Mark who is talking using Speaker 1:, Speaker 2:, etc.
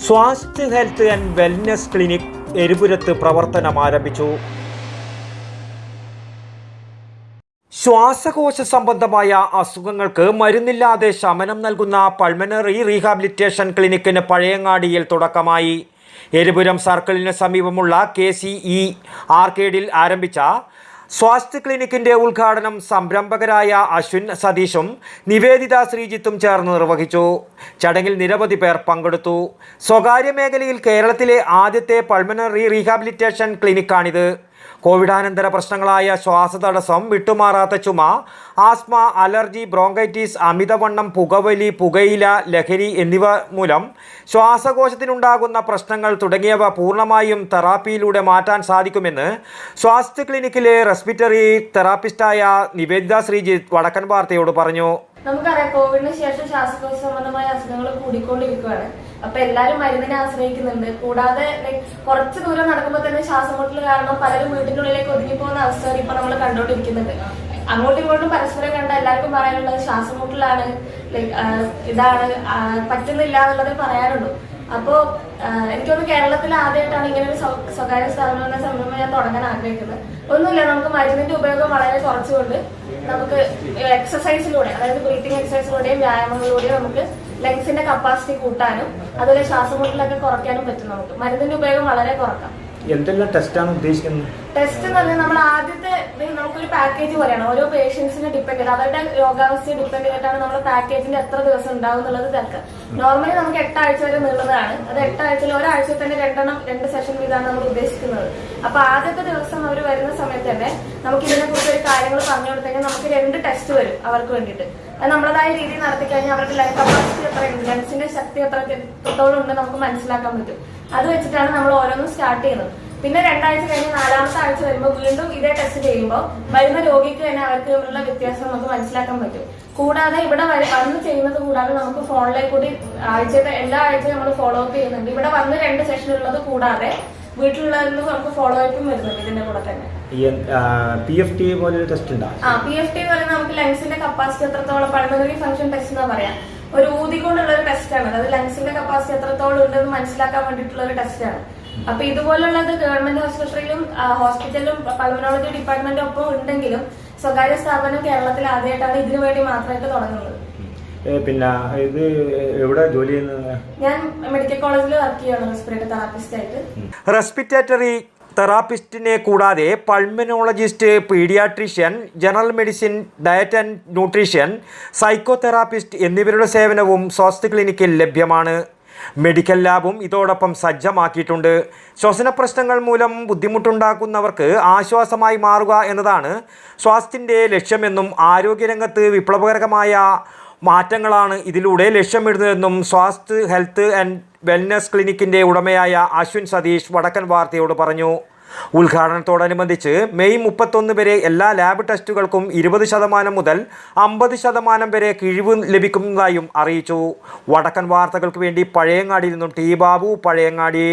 Speaker 1: Swasthya health and wellness clinic എരിപുരത്ത് പ്രവർത്തനം ആരംഭിച്ചു. ശ്വാസകോശ സംബന്ധമായ അസുഖങ്ങൾക്ക് മരുന്നില്ലാതെ ശമനം നൽകുന്ന പൾമനറി റീഹാബിലിറ്റേഷൻ ക്ലിനിക്കിന് പഴയങ്ങാടിയിൽ തുടക്കമായി. എരിപുരം സർക്കിളിന് സമീപമുള്ള കെ സി ഇ ആർക്കേഡിൽ ആരംഭിച്ച സ്വാസ്ഥ്യ ക്ലിനിക്കിന്റെ ഉദ്ഘാടനം സംരംഭകരായ അശ്വിൻ സതീഷും നിവേദിത ശ്രീജിത്തും ചേർന്ന് നിർവഹിച്ചു. ചടങ്ങിൽ നിരവധി പേർ പങ്കെടുത്തു. സ്വകാര്യ മേഖലയിൽ കേരളത്തിലെ ആദ്യത്തെ പൾമനറി റീഹാബിലിറ്റേഷൻ ക്ലിനിക്കാണിത് കോവിഡാനന്തര പ്രശ്നങ്ങളായ ശ്വാസതടസ്സം വിട്ടുമാറാത്ത ചുമ ആസ്മ അലർജി ബ്രോങ്കൈറ്റിസ് അമിതവണ്ണം പുകവലി പുകയില ലഹരി എന്നിവ മൂലം ശ്വാസകോശത്തിനുണ്ടാകുന്ന പ്രശ്നങ്ങൾ തുടങ്ങിയവ പൂർണമായും തെറാപ്പിയിലൂടെ മാറ്റാൻ സാധിക്കുമെന്ന് സ്വാസ്ഥ്യ ക്ലിനിക്കിലെ റെസ്പിറ്ററി തെറാപ്പിസ്റ്റായ നിവേദിത ശ്രീജിത്ത് വടക്കൻ വാർത്തയോട് പറഞ്ഞു.
Speaker 2: നമുക്കറിയാം കോവിഡിന് ശേഷം ശ്വാസകോശ സംബന്ധമായ അസുഖങ്ങൾ കൂടിക്കൊണ്ടിരിക്കുകയാണ്. അപ്പൊ എല്ലാരും മരുന്നിനെ ആശ്രയിക്കുന്നുണ്ട്. കൂടാതെ കുറച്ച് ദൂരം നടക്കുമ്പോൾ തന്നെ ശ്വാസം മുട്ടൽ കാരണം പലരും വീട്ടിനുള്ളിലേക്ക് ഒതുങ്ങി പോകുന്ന അവസ്ഥ ഇപ്പൊ നമ്മൾ കണ്ടോണ്ടിരിക്കുന്നുണ്ട് അങ്ങോട്ടും ഇങ്ങോട്ടും പരസ്പരം കണ്ട എല്ലാവർക്കും പറയാനുള്ളത് ശ്വാസം മുട്ടലാണ് ലൈക്ക് ഇതാണ് പറ്റുന്നില്ല എന്നുള്ളത് പറയാനുള്ളൂ. അപ്പോ എനിക്ക് എനിക്കൊന്ന് കേരളത്തിൽ ആദ്യമായിട്ടാണ് ഇങ്ങനെ ഒരു സ്വകാര്യ സ്ഥാപനം സംരംഭം ഞാൻ തുടങ്ങാൻ ആഗ്രഹിക്കുന്നത്. ഒന്നുമില്ല നമുക്ക് മരുന്നിന്റെ ഉപയോഗം വളരെ കുറച്ചുകൊണ്ട്. നമുക്ക് എക്സസൈസിലൂടെ അതായത് ബ്രീത്തിങ് എക്സസൈസിലൂടെയും വ്യായാമങ്ങളിലൂടെയും നമുക്ക് ലങ്സിന്റെ കപ്പാസിറ്റി കൂട്ടാനും അതുപോലെ ശ്വാസമുട്ടലൊക്കെ കുറയ്ക്കാനും പറ്റും നമുക്ക്. മരുന്നിന്റെ ഉപയോഗം വളരെ കുറക്കാം.
Speaker 1: എന്തെല്ലാം ടെസ്റ്റാണ് ഉദ്ദേശിക്കുന്നത്?
Speaker 2: ടെസ്റ്റ് എന്ന് പറഞ്ഞാൽ നമ്മൾ ആദ്യത്തെ നമുക്കൊരു പാക്കേജ് പോലെയാണ്. ഓരോ പേഷ്യൻസിനെ ഡിപ്പെൻഡ് ചെയ്ത് അവരുടെ രോഗാവസ്ഥയെ ഡിപ്പെൻഡ് ചെയ്തിട്ടാണ് നമ്മുടെ പാക്കേജിന്റെ എത്ര ദിവസം ഉണ്ടാവും എന്നുള്ളത് തിരക്ക്. നോർമലി നമുക്ക് എട്ടാഴ്ച വരെ നീളുന്നതാണ് അത് എട്ടാഴ്ചയിൽ ഒരാഴ്ച തന്നെ രണ്ടെണ്ണം രണ്ട് സെഷൻ വീതമാണ് നമ്മൾ ഉദ്ദേശിക്കുന്നത്. അപ്പൊ ആദ്യത്തെ ദിവസം അവർ വരുന്ന സമയത്ത് തന്നെ നമുക്ക് ഇതിനെ കുറിച്ച് ഒരു കാര്യങ്ങൾ പറഞ്ഞു കൊടുത്തെങ്കിൽ നമുക്ക് രണ്ട് ടെസ്റ്റ് വരും അവർക്ക് വേണ്ടിയിട്ട്. അത് നമ്മളതായ രീതിയിൽ നടത്തി കഴിഞ്ഞാൽ അവരുടെ ലൈഫ് കപ്പാസിറ്റി എത്ര ലങ്സിന്റെ ശക്തി എത്ര എത്രത്തോളം ഉണ്ട് നമുക്ക് മനസ്സിലാക്കാൻ പറ്റും. അത് വെച്ചിട്ടാണ് നമ്മൾ ഓരോന്നും സ്റ്റാർട്ട് ചെയ്യുന്നത്. പിന്നെ രണ്ടാഴ്ച കഴിഞ്ഞ് നാലാമത്തെ ആഴ്ച വരുമ്പോൾ വീണ്ടും ഇതേ ടെസ്റ്റ് ചെയ്യുമ്പോൾ വരുന്ന രോഗിക്ക് തന്നെ അവർക്ക് ഉള്ള വ്യത്യാസം നമുക്ക് മനസ്സിലാക്കാൻ പറ്റും. കൂടാതെ ഇവിടെ വന്ന് ചെയ്യുന്നത് കൂടാതെ നമുക്ക് ഫോണിലേക്ക് കൂടി ആഴ്ചത്തെ എല്ലാ ആഴ്ചയും നമ്മൾ ഫോളോ അപ്പ് ചെയ്യുന്നുണ്ട്. ഇവിടെ വന്ന് രണ്ട് സെഷൻ ഉള്ളത് കൂടാതെ വീട്ടിലുള്ളതിൽ നമുക്ക് ഫോളോ അപ്പും വരുന്നുണ്ട് ഇതിന്റെ കൂടെ തന്നെ.
Speaker 1: പി എഫ് ടി പോലെ ടെസ്റ്റ് ഉണ്ടോ?
Speaker 2: ആ പി എഫ് ടി പോലെ നമുക്ക് ലങ്സിന്റെ കപ്പാസിറ്റി എത്രത്തോളം പൾമണറി ഫംഗ്ഷൻ ടെസ്റ്റ് എന്നാ പറയാം. ഒരു ഊതി കൊണ്ടുള്ള ഒരു ടെസ്റ്റ് ആണ്. അതായത് ലങ്സിന്റെ കപ്പാസിറ്റി എത്രത്തോളം ഉണ്ടെന്ന് മനസ്സിലാക്കാൻ വേണ്ടിയിട്ടുള്ള ഒരു ടെസ്റ്റ് ആണ്. അപ്പൊ ഇതുപോലുള്ളത് ഗവൺമെന്റ് ആശുപത്രിയിലും ഹോസ്പിറ്റലിലും പൾമനോളജി ഡിപ്പാർട്ട്മെന്റും ഒപ്പം ഉണ്ടെങ്കിലും സ്വകാര്യ സ്ഥാപനം കേരളത്തിൽ ആദ്യമായിട്ടാണ് ഇതിനു വേണ്ടി മാത്രമായിട്ട് തുടങ്ങുന്നത്.
Speaker 1: പിന്നെ ഇത് എവിടെ ജോലി ചെയ്യുന്നത്?
Speaker 2: ഞാൻ മെഡിക്കൽ കോളേജിൽ വർക്ക് ചെയ്യാണ് റെസ്പിറേറ്ററി തെറാപ്പിസ്റ്റ് ആയിട്ട്.
Speaker 1: റെസ്പിറ്റേറ്ററി തെറാപ്പിസ്റ്റിനെ കൂടാതെ pulmonologist paediatrician general medicine diet and nutrition psychotherapist എന്നിവരുടെ സേവനവും സ്വാസ്ഥ്യ ക്ലിനിക്കിൽ ലഭ്യമാണ്. മെഡിക്കൽ ലാബും ഇതോടൊപ്പം സജ്ജമാക്കിയിട്ടുണ്ട്. ശ്വസന പ്രശ്നങ്ങൾ മൂലം ബുദ്ധിമുട്ടുണ്ടാക്കുന്നവർക്ക് ആശ്വാസമായി മാറുക എന്നതാണ് സ്വാസ്ഥ്യന്റെ ലക്ഷ്യമെന്നും ആരോഗ്യരംഗത്ത് വിപ്ലവകരമായ മാറ്റങ്ങളാണ് ഇതിലൂടെ ലക്ഷ്യമിടുന്നതെന്നും സ്വാസ്ഥ്യ ഹെൽത്ത് ആൻഡ് വെൽനസ് ക്ലിനിക്കിന്റെ ഉടമയായ അശ്വിൻ സതീഷ് വടക്കൻ വാർത്തയോട് പറഞ്ഞു. ഉദ്ഘാടനത്തോടനുബന്ധിച്ച് മെയ് മുപ്പത്തൊന്ന് വരെ എല്ലാ ലാബ് ടെസ്റ്റുകൾക്കും ഇരുപത് ശതമാനം മുതൽ അമ്പത് ശതമാനം വരെ കിഴിവ് ലഭിക്കുന്നതായും അറിയിച്ചു. വടക്കൻ വാർത്തകൾക്ക് വേണ്ടി പഴയങ്ങാടിയിൽ നിന്നും ടി ബാബു പഴയങ്ങാടി.